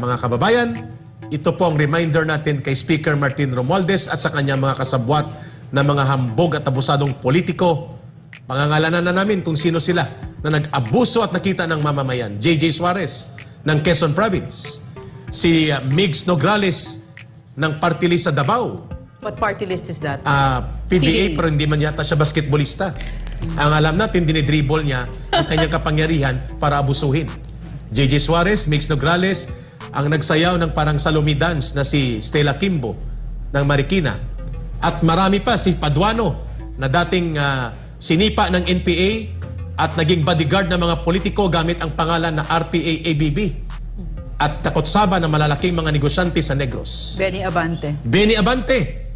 Mga kababayan, ito po ang reminder natin kay Speaker Martin Romualdez at sa kanyang mga kasabwat na mga hambog at abusadong politiko. Pangangalanan na namin kung sino sila na nag-abuso at nakita ng mamamayan. J.J. Suarez ng Quezon Province. Si uh, Migs Nograles ng party list sa Davao. What party list is that? Ah, PBA PBA. pero hindi man yata siya basketballista. Ang alam natin, dinidribble niya ang kanyang kapangyarihan para abusuhin. JJ Suarez, Mix Nograles, ang nagsayaw ng parang salumi dance na si Stella Kimbo ng Marikina. At marami pa si Paduano na dating ah, sinipa ng NPA at naging bodyguard ng mga politiko gamit ang pangalan na RPA-ABB. At kakotsaba ng malalaking mga negosyante sa Negros. Benny Abante. Benny Abante,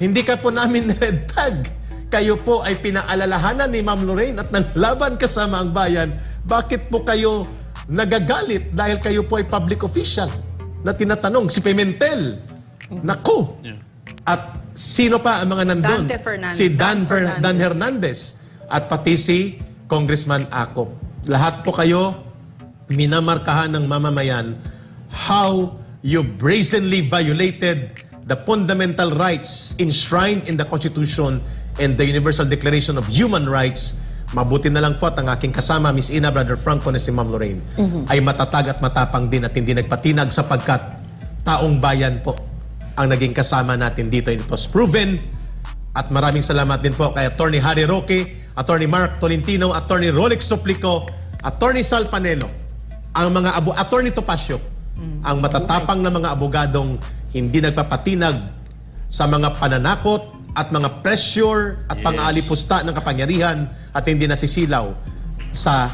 hindi ka po namin red tag. Kayo po ay pinaalalahanan ni Ma'am Lorraine at nanlaban kasama ang bayan. Bakit po kayo nagagalit dahil kayo po ay public official na tinatanong? Si Pimentel. Naku! At sino pa ang mga nandun? Dante Fernandez. Si Dan, Dan Fer- Dan Hernandez. At pati si Congressman Ako. Lahat po kayo minamarkahan ng mamamayan how you brazenly violated the fundamental rights enshrined in the Constitution and the Universal Declaration of Human Rights. Mabuti na lang po at ang aking kasama, Miss Ina, Brother Franco, na si Ma'am Lorraine, ay matatag at matapang din at hindi nagpatinag sapagkat taong bayan po ang naging kasama natin dito. It was proven. At maraming salamat din po kay Attorney Harry Roque, Attorney Mark Tolentino, Attorney Rolex Suplico, Attorney Sal Panelo, ang mga abo, Attorney Topacio, ang matatapang na mga abogadong hindi nagpapatinag sa mga pananakot at mga pressure at pang-aalipusta ng kapangyarihan at hindi nasisilaw sa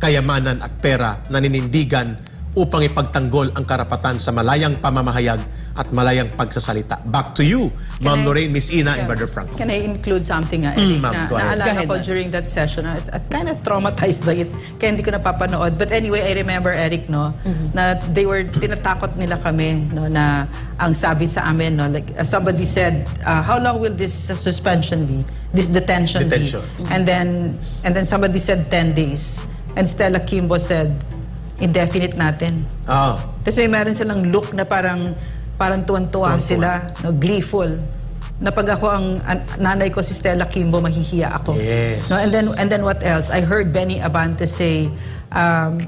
kayamanan at pera na ninindigan upang ipagtanggol ang karapatan sa malayang pamamahayag at malayang pagsasalita. Back to you, Ma'am Lorraine, Miss Ina, and Brother Franco. Can I include something, uh, Eric, ma'am, na naalala ko during that session. I was kind of traumatized by it. Kaya hindi ko napapanood. But anyway, I remember, Eric, no, na they were, tinatakot nila kami, no, na ang sabi sa amin, no, like, uh, somebody said, uh, how long will this uh, suspension be? This detention, Detention. be? And then, and then somebody said 10 days. And Stella Kimbo said, indefinite natin. Ah, Tapos may meron silang look na parang parang Tuwan-tuwa. sila, no, gleeful. Na pag ako ang an- nanay ko si Stella Kimbo, mahihiya ako. Yes. No, and then and then what else? I heard Benny Abante say, um,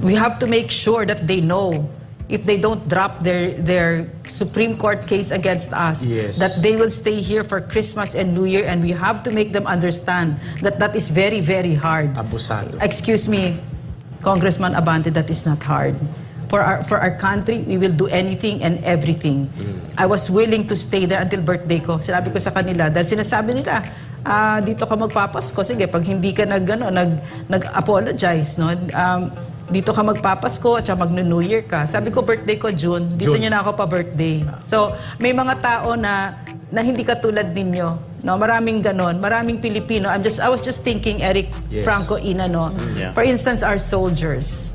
we have to make sure that they know if they don't drop their their Supreme Court case against us, Yes. that they will stay here for Christmas and New Year, and we have to make them understand that that is very very hard. abusado. Excuse me, Congressman Abante, that is not hard. For our for our country, we will do anything and everything. I was willing to stay there until birthday ko. Sinabi ko sa kanila dahil sinasabi nila, ah, dito ka magpapasko. Sige, pag hindi ka nag ano, nag nag-apologize, no? Um, dito ka magpapasko at saka mag-New Year ka. Sabi ko, birthday ko June. Dito June. niyo na ako pa birthday. So, may mga tao na na hindi katulad ninyo. No, maraming ganon, maraming Pilipino. I'm just I was just thinking Eric Yes. Franco Ina no. Yeah. For instance, our soldiers.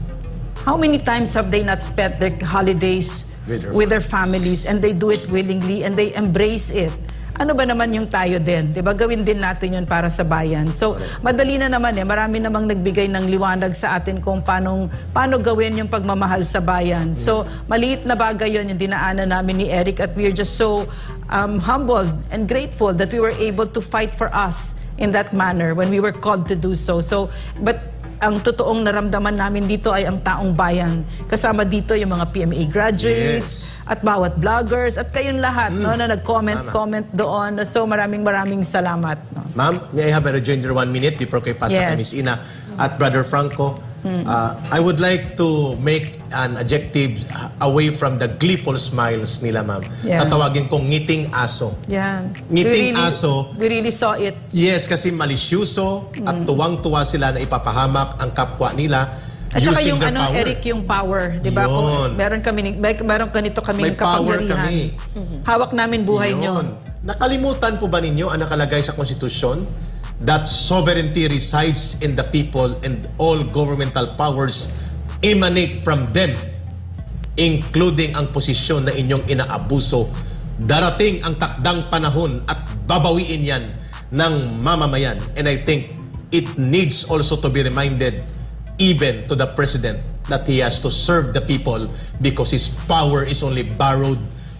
How many times have they not spent their holidays With their with their families and they do it willingly and they embrace it? Ano ba naman yung tayo din? 'Di ba? Gawin din natin 'yun para sa bayan. So, madali na naman eh. Marami namang nagbigay ng liwanag sa atin kung paano paano gawin yung pagmamahal sa bayan. So, maliit na bagay 'yun yung dinaanan namin ni Eric at we're just so um, humbled and grateful that we were able to fight for us in that manner when we were called to do so. So, but ang totoong naramdaman namin dito ay ang taong bayan. Kasama dito yung mga PMA graduates at bawat vloggers at kayong lahat no, na nag-comment comment doon. So maraming maraming salamat. No. Ma'am, may I have a rejoinder one minute before kay pasa kay Yes. Miss Ina at Brother Franco? Uh, I would like to make an adjective uh, away from the gleeful smiles nila, ma'am. Yeah. Tatawagin kong ngiting aso. Yan. Ngiting We really- aso. We really saw it. Yes, kasi malisyuso at tuwang-tuwa sila na ipapahamak ang kapwa nila At saka using yung their ano, power. Eric, yung power, 'di ba? Yun. Kung meron kami ni- may, meron ganito kaming May power kapangyarihan. kami. Hawak namin buhay Yun. nyo. Nakalimutan po ba ninyo ang nakalagay sa konstitusyon that sovereignty resides in the people and all governmental powers emanate from them including ang posisyon na inyong inaabuso. Darating ang takdang panahon at babawiin yan ng mamamayan. And I think it needs also to be reminded even to the President that he has to serve the people because his power is only borrowed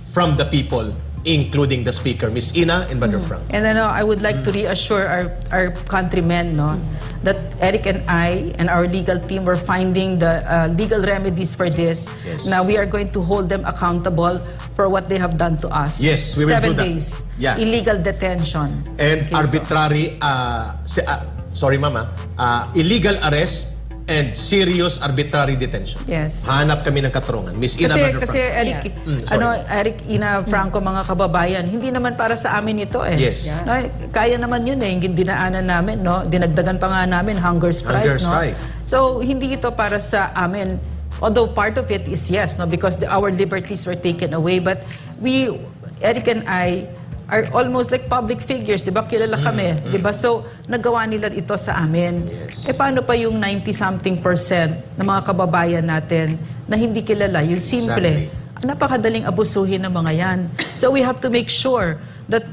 from the people, including the speaker, Miss Ina and Brother Frank. And ano, I would like to reassure our, our countrymen no, that Eric and I and our legal team were finding the uh, legal remedies for this. Yes. Now we are going to hold them accountable for what they have done to us. Yes, we will Seven do that. days. Yeah. Illegal detention. And Okay, so- arbitrary, uh, si- ah, sorry mama, uh, illegal arrest and serious arbitrary detention. Yes. Hanap kami ng katarungan. Miss Ina, Kasi kasi. Eric, Mm, sorry. ano Eric Ina Franco mga kababayan, hindi naman para sa amin ito eh. Yes. No, kaya naman yun eh, yung dinaanan namin, no? Dinagdagan pa nga namin hunger strike, Hunger no? strike. So hindi ito para sa amin. Although part of it is yes, no, because the, our liberties were taken away, but we Eric and I are almost like public figures, 'di ba? Kilala kami, 'di ba? So nagawa nila ito sa amin. Yes. Eh paano pa yung 90 something percent ng mga kababayan natin na hindi kilala, yung simple. Exactly. Napakadaling abusuhin ng mga yan. So we have to make sure that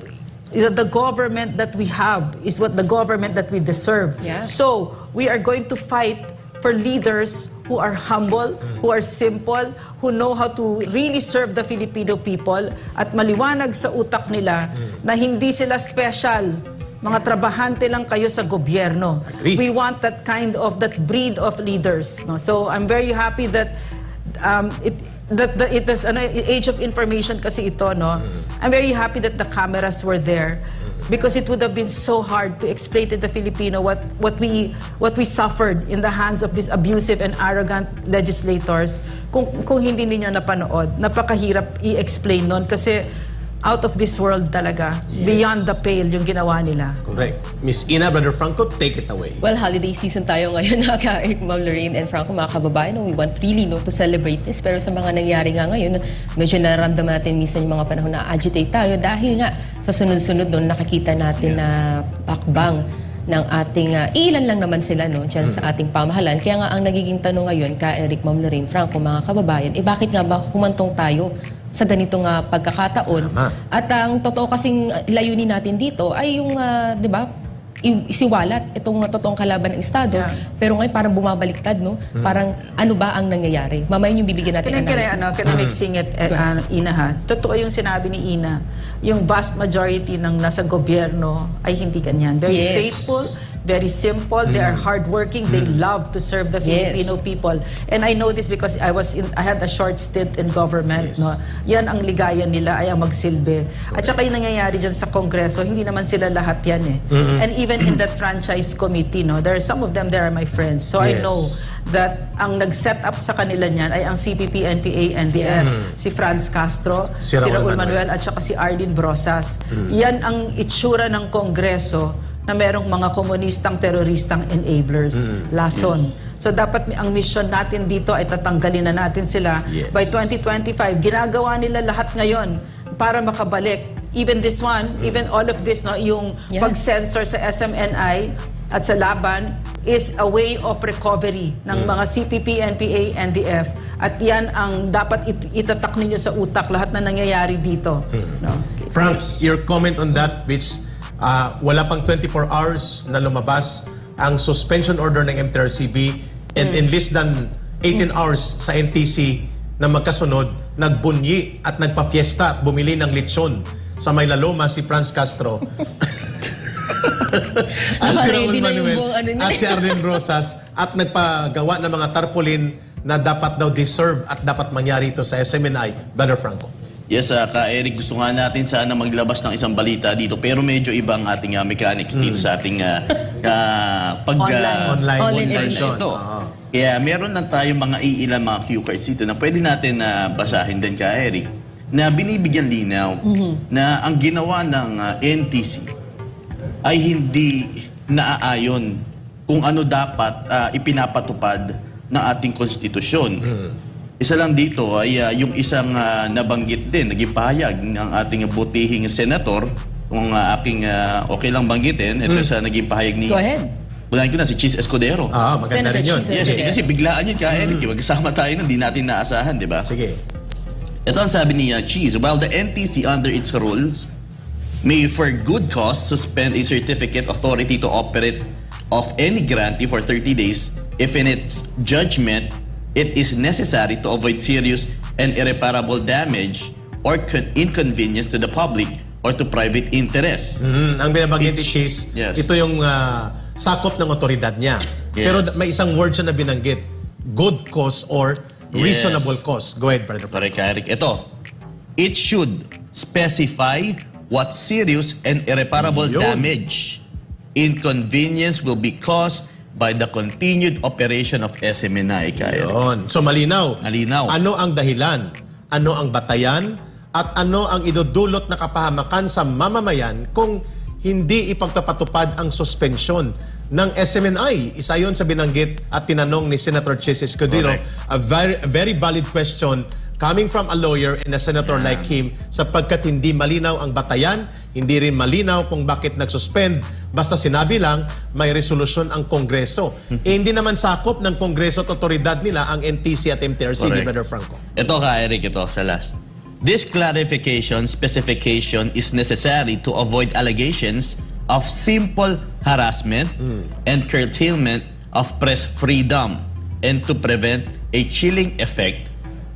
the the government that we have is what the government that we deserve. Yeah. So we are going to fight for leaders who are humble, who are simple, who know how to really serve the Filipino people at maliwanag sa utak nila na hindi sila special. Mga trabahante lang kayo sa gobyerno. Agree. We want that kind of that breed of leaders. No? So I'm very happy that um, it that the, it is ano, age of information kasi ito no. I'm very happy that the cameras were there because it would have been so hard to explain to the Filipino what what we what we suffered in the hands of these abusive and arrogant legislators kung kung hindi ninyo napanood. Napakahirap i-explain nun kasi out of this world talaga. Yes. Beyond the pale yung ginawa nila. Correct. Miss Ina, Brother Franco, take it away. Well, holiday season tayo ngayon, Eric, Ma'am Lorraine, and Franco, mga kababayan. No, we want really no, to celebrate this. Pero sa mga nangyari nga ngayon, medyo nararamdaman natin minsan yung mga panahon na agitate tayo dahil nga sa sunod-sunod doon nakikita natin na pakbang ng ating, ah, ilan lang naman sila no, dyan sa ating pamahalan. Kaya nga ang nagiging tanong ngayon ka Eric, Ma'am Lorraine, Franco, mga kababayan, eh bakit nga ba humantong tayo sa ganitong ah, pagkakataon? Tama. At ang totoo kasing uh, layunin natin dito ay yung, ah, 'di ba? isiwalat itong uh, totoong kalaban ng Estado. Yeah. Pero ngayon parang bumabaliktad, no? Parang ano ba ang nangyayari? Mamaya yung bibigyan natin Can I, can I, analysis. ano, can I mixing it, eh, ano, Ina ha? Totoo yung sinabi ni Ina. Yung vast majority ng nasa gobyerno ay hindi ganyan. Very Yes. faithful, very simple, they are hardworking, they love to serve the Yes. Filipino people. And I know this because I was in, I had a short stint in government. Yes. No? Yan ang ligaya nila ay ang magsilbi. At saka yung nangyayari dyan sa Kongreso, hindi naman sila lahat yan eh. And even in that franchise committee, no, there are some of them there are my friends. So I Yes. know that ang nag-set up sa kanila niyan ay ang CPP, NPA, NDF, si Franz Castro, Si si, Raul Raul Manuel. Manuel, at saka si Arlene Brosas. Yan ang itsura ng Kongreso na merong mga komunistang teroristang enablers, lason. So dapat ang mission natin dito ay tatanggalin na natin sila Yes. by 2025. Ginagawa nila lahat ngayon para makabalik. Even this one, even all of this, no, yung Yeah. pag-censor sa SMNI at sa laban is a way of recovery ng mga CPP, NPA, NDF. At yan ang dapat it- itatak ninyo sa utak lahat na nangyayari dito. No? Frank, your comment on that which ah, wala pang 24 hours na lumabas ang suspension order ng MTRCB and in less than 18 hours sa NTC na magkasunod, nagbunyi at nagpa-fiesta at bumili ng lechon sa Maylaloma si Franz Castro. at si Raul Naka-ready na yung Manuel buong ano niya. at si Arlene Rosas at nagpagawa ng mga tarpaulin na dapat daw deserve at dapat mangyari ito sa SMNI, Brother Franco. Yes, uh, ka Eric, gusto nga natin sana maglabas ng isang balita dito pero medyo ibang ating uh, mechanics dito sa ating uh, uh, pag uh, Online. Online, Online ito. Oo. Kaya meron lang tayong mga iilan mga cue cards dito na pwede natin na basahin din ka Eric na binibigyan linaw na ang ginawa ng uh, NTC ay hindi naaayon kung ano dapat uh, ipinapatupad ng ating konstitusyon. Isa lang dito ay uh, yung isang uh, nabanggit din, naging pahayag ng ating butihing senator, kung uh, aking uh, okay lang banggitin, ito sa naging pahayag ni... Go ahead. Unahin ko na si Cheese Escudero. Ah, maganda Senator rin yun. Cheese Yes, Escudero. kasi biglaan yun ka, Eric. Magkasama tayo nun, di natin naasahan, di ba? Sige. Ito ang sabi ni uh, Cheese, while the NTC under its rules may for good cause suspend a certificate authority to operate of any grantee for 30 days if in its judgment it is necessary to avoid serious and irreparable damage or con- inconvenience to the public or to private interests. Mm, ang binabanggit ni Chase, yes. ito yung ah, sakop ng otoridad niya. Yes. Pero may isang word siya na binanggit, good cause or Yes. reasonable cause. Go ahead, Brother Frank. Correct, Eric. Ito, it should specify what serious and irreparable Yun. damage, inconvenience will be caused by the continued operation of SMNI, ka, Eric. Yun. So malinaw. Malinaw. Ano ang dahilan? Ano ang batayan? At ano ang idudulot na kapahamakan sa mamamayan kung hindi ipagpapatupad ang suspensyon ng SMNI? Isa yon sa binanggit at tinanong ni Senator Chis Escudero. Correct. A very, a very valid question coming from a lawyer and a senator like him sapagkat hindi malinaw ang batayan, hindi rin malinaw kung bakit nagsuspend. Basta sinabi lang, may resolusyon ang Kongreso. eh, hindi naman sakop ng Kongreso at otoridad nila ang NTC at MTRC, ni. Brother Franco. Ito ka, Eric, ito sa last. This clarification specification is necessary to avoid allegations of simple harassment and curtailment of press freedom and to prevent a chilling effect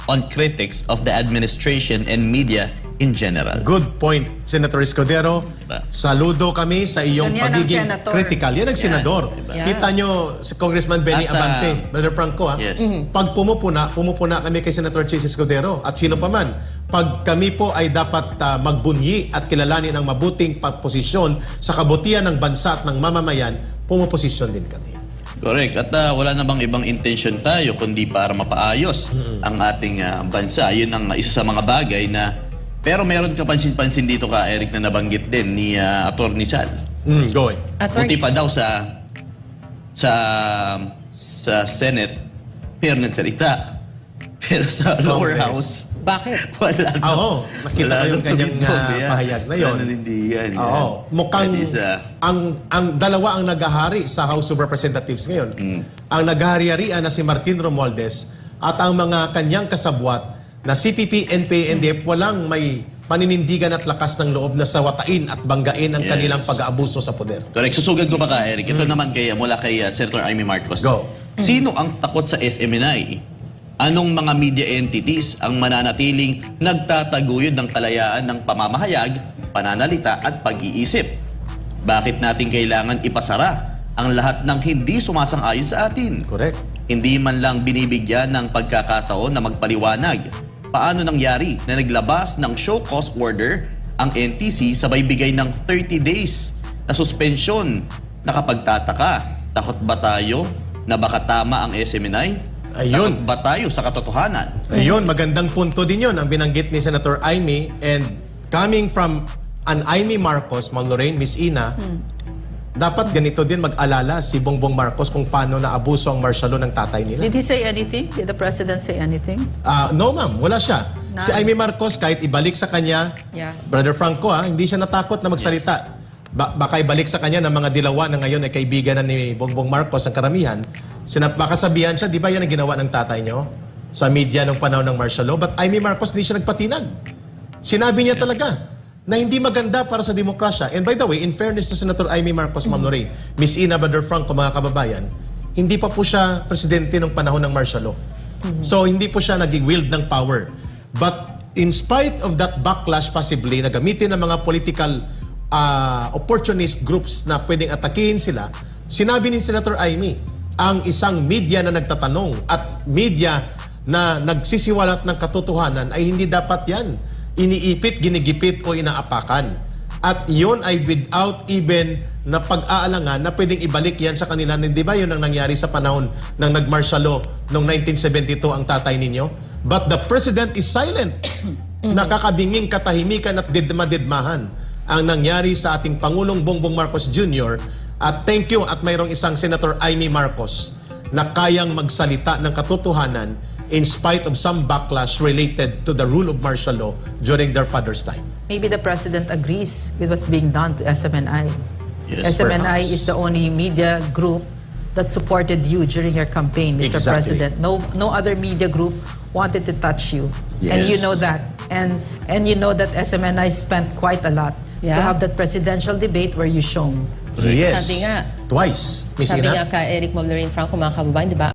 on critics of the administration and media in general. Good point, Senator Escudero. Diba? Saludo kami sa iyong Yan, yan ang pagiging senator. critical. Yan ang senador. diba? Kita nyo si Congressman Benny At, ah, Abante, Brother Franco, ha? Yes. Pag pumupuna, pumupuna kami kay Senator Chis Escudero at sino pa man. Pag kami po ay dapat ah, magbunyi at kilalanin ang mabuting pagposisyon sa kabutihan ng bansa at ng mamamayan, pumuposisyon din kami. Correct. At ah, wala namang ibang intention tayo kundi para mapaayos ang ating ah, bansa. Yun ang isa sa mga bagay na pero meron ka pansin-pansin dito ka Eric na nabanggit din ni uh, Attorney Sal. Mm, go ahead. Buti pa daw sa sa sa Senate pero nagsalita. Pero sa lower Congress. house Bakit? wala daw. Oo, nakita ko yung kanyang yan. pahayag na yun. Wala nanindigan. yan. Oo, mukhang That is, ah, ang ang dalawa ang naghahari sa House of Representatives ngayon. Mm. Ang naghahari-harian na si Martin Romualdez at ang mga kanyang kasabwat na CPP, NPA, NDF walang may paninindigan at lakas ng loob na sawatain at banggain ang Yes. kanilang pag-aabuso sa poder. Correct. Susugad ko pa ka, Eric. Ito naman kay, mula kay uh, Senator Amy Marcos. Go. Sino ang takot sa SMNI? Anong mga media entities ang mananatiling nagtataguyod ng kalayaan ng pamamahayag, pananalita at pag-iisip? Bakit natin kailangan ipasara ang lahat ng hindi sumasang-ayon sa atin? Correct. Hindi man lang binibigyan ng pagkakataon na magpaliwanag. Paano nangyari na naglabas ng show cause order ang NTC sabay bigay ng 30 days na suspensyon? Nakapagtataka, takot ba tayo na baka tama ang SMNI? Ayun. Takot ba tayo sa katotohanan? Ayun, magandang punto din yun ang binanggit ni Senator Aimee and coming from an Aimee Marcos, Ma'am Lorraine, Miss Ina, dapat ganito din mag-alala si Bongbong Marcos kung paano naabuso ang martial law ng tatay nila. Did he say anything? Did the president say anything? Ah, no ma'am, wala siya. Si Na- Amy Marcos, kahit ibalik sa kanya, Yeah. Brother Franco ha, hindi siya natakot na magsalita. Ba- baka ibalik sa kanya ng mga dilawa na ngayon ay kaibigan na ni Bongbong Marcos ang karamihan. Sinap baka sabihan siya, di ba yan ang ginawa ng tatay nyo sa media nung panahon ng martial law? But Amy Marcos hindi siya nagpatinag. Sinabi niya talaga na hindi maganda para sa demokrasya. And by the way, in fairness to Senator Amy Marcos, Ma'am Lorraine, Miss Ina, Brother Franco, mga kababayan, hindi pa po siya presidente nung panahon ng martial law. So, hindi po siya nag-wield ng power. But in spite of that backlash possibly na gamitin ng mga political ah, opportunist groups na pwedeng atakihin sila, sinabi ni Senator Amy, ang isang media na nagtatanong at media na nagsisiwalat ng katotohanan ay hindi dapat yan iniipit, ginigipit o inaapakan. At yun ay without even na pag-aalangan na pwedeng ibalik yan sa kanila. Di ba yun ang nangyari sa panahon ng nag-martial law noong 1972 ang tatay ninyo? But the president is silent. Nakakabinging katahimikan at didma-didmahan ang nangyari sa ating Pangulong Bongbong Marcos Jr. At thank you at mayroong isang Senator Amy Marcos na kayang magsalita ng katotohanan in spite of some backlash related to the rule of martial law during their father's time. Maybe the president agrees with what's being done to SMNI. Yes, SMNI perhaps. is the only media group that supported you during your campaign, Mr. Exactly. President. No, no other media group wanted to touch you, yes. and you know that. And and you know that SMNI spent quite a lot to have that presidential debate where you shone. Sabi nga. Twice. Miss Sabi Ina? nga ka Eric Mom Franco, mga kababayan, di ba?